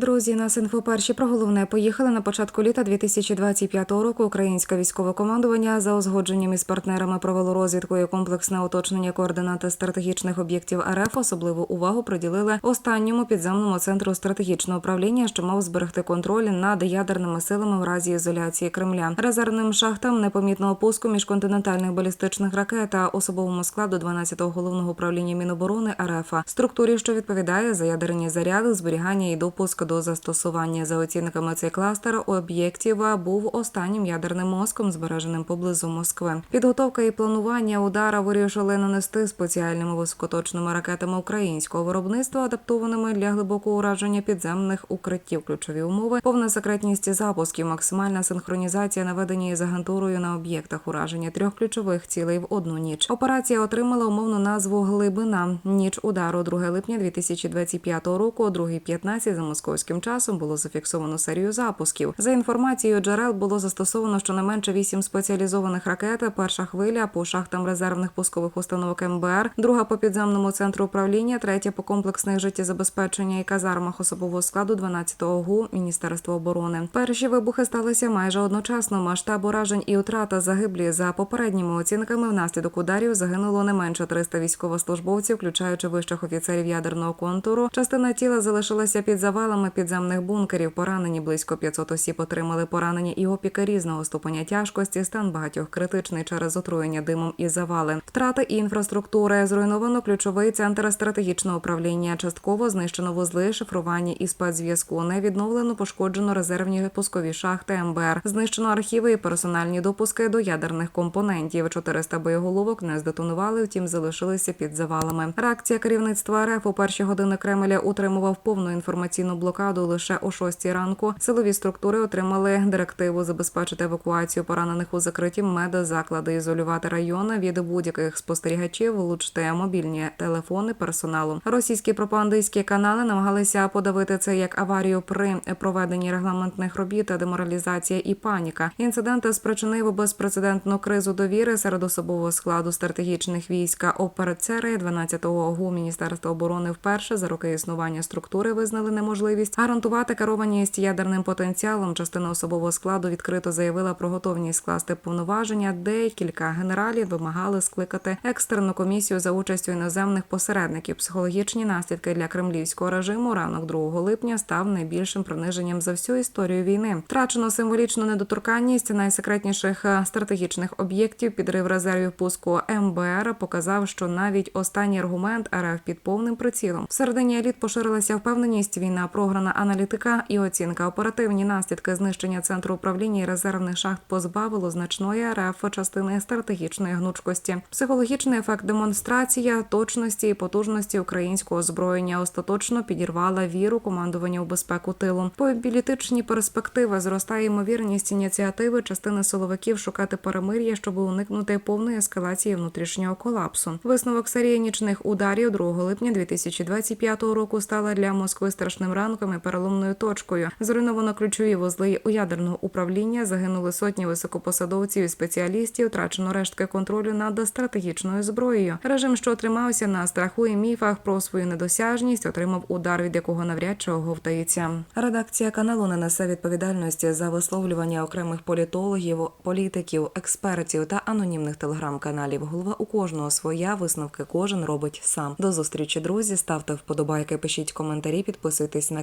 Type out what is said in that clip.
Друзі, нас інфоперші про головне поїхали на початку літа 2025 року. Українське військове командування за узгодженням із партнерами провело розвідку і комплексне уточнення координати стратегічних об'єктів РФ. Особливу увагу приділили останньому підземному центру стратегічного управління, що мав зберегти контроль над ядерними силами в разі ізоляції Кремля, резервним шахтам непомітного пуску міжконтинентальних балістичних ракет та особовому складу 12-го головного управління Міноборони РФ, структурі, що відповідає за ядерні заряди, зберігання і допуск до застосування. За оцінками цей кластер об'єктів був останнім ядерним мозком, збереженим поблизу Москви. Підготовка і планування удара вирішили нанести спеціальними високоточними ракетами українського виробництва, адаптованими для глибокого ураження підземних укриттів. Ключові умови, повна секретність запусків, максимальна синхронізація наведення із агентурою на об'єктах ураження трьох ключових цілей в одну ніч. Операція отримала умовну назву Глибина. Ніч удару 2 липня 2025 року, о 2.15 за московським часом було зафіксовано серію запусків. За інформацією джерел було застосовано щонайменше вісім спеціалізованих ракет. Перша хвиля по шахтам резервних пускових установок МБР, друга по підземному центру управління, третя по комплексних життєзабезпечення і казармах особового складу 12-го ГУ Міністерства оборони. Перші вибухи сталися майже одночасно. Масштаб уражень і втрата загиблі за попередніми оцінками. Внаслідок ударів загинуло не менше 300 військовослужбовців, включаючи вищих офіцерів ядерного контуру. Частина тіла залишилася під завалами підземних бункерів. Поранені близько 500 осіб отримали поранення і опіки різного ступеня тяжкості. Стан багатьох критичний через отруєння димом і завали. Втрати інфраструктури зруйновано ключовий центр стратегічного управління. Частково знищено вузли, шифрування і спецзв'язку. Не відновлено пошкоджено резервні пускові шахти МБР. Знищено архіви і персональні допуски до ядерних компонентів. 400 боєголовок не здетонували, втім залишилися під завалами. Реакція керівництва РФ у перші години Кремля утримував повну інформаційну блокаду лише о 6 ранку. Силові структури отримали директиву забезпечити евакуацію поранених у закриті медзаклади, ізолювати райони від будь-яких спостерігачів, влучити мобільні телефони персоналу. Російські пропагандистські канали намагалися подавити це як аварію при проведенні регламентних робіт, деморалізація і паніка. Інцидент спричинив безпрецедентну кризу довіри серед особового складу стратегічних військ. Оперцери 12-го ГУ Міністерства оборони вперше за роки існування структури визнали неможливість гарантувати керованість ядерним потенціалом. Частина особового складу відкрито заявила про готовність скласти повноваження. Декілька генералів вимагали скликати екстрену комісію за участю іноземних посередників. Психологічні наслідки для кремлівського режиму ранок 2 липня став найбільшим приниженням за всю історію війни. Втрачено символічну недоторканність найсекретніших стратегічних об'єктів. Підрив резервів пуску МБР показав, що навіть останній аргумент РФ під повним прицілом. Всередині еліт поширилася впевненість. Війна програна аналітика і оцінка. Оперативні наслідки знищення центру управління і резервних шахт позбавило значної РФ частини стратегічної гнучкості. Психологічний ефект демонстрація точності і потужності українського озброєння остаточно підірвала віру командування у безпеку тилу. По політичні перспективи зростає ймовірність ініціативи частини силовиків шукати перемир'я, щоб уникнути повної ескалації внутрішнього колапсу. Висновок серії нічних ударів 2 липня 2025 року стала для Москви страшним ранком і переломною точкою. Зруйновано ключові вузли у ядерного управління. Загинули сотні високопосадовців і спеціалістів. Втрачено рештки контролю над стратегічною зброєю. Режим, що тримався на страху і міфах про свою недосяжність, отримав удар, від якого навряд чи оговтається. Редакція каналу не несе відповідальності за висловлювання окремих політологів, політиків, експертів та анонімних телеграм-каналів. Голова у кожного своя висновки кожен робить сам. До зустрічі, друзі. Ставте вподобайки, пишіть коментарі, підписуйтесь на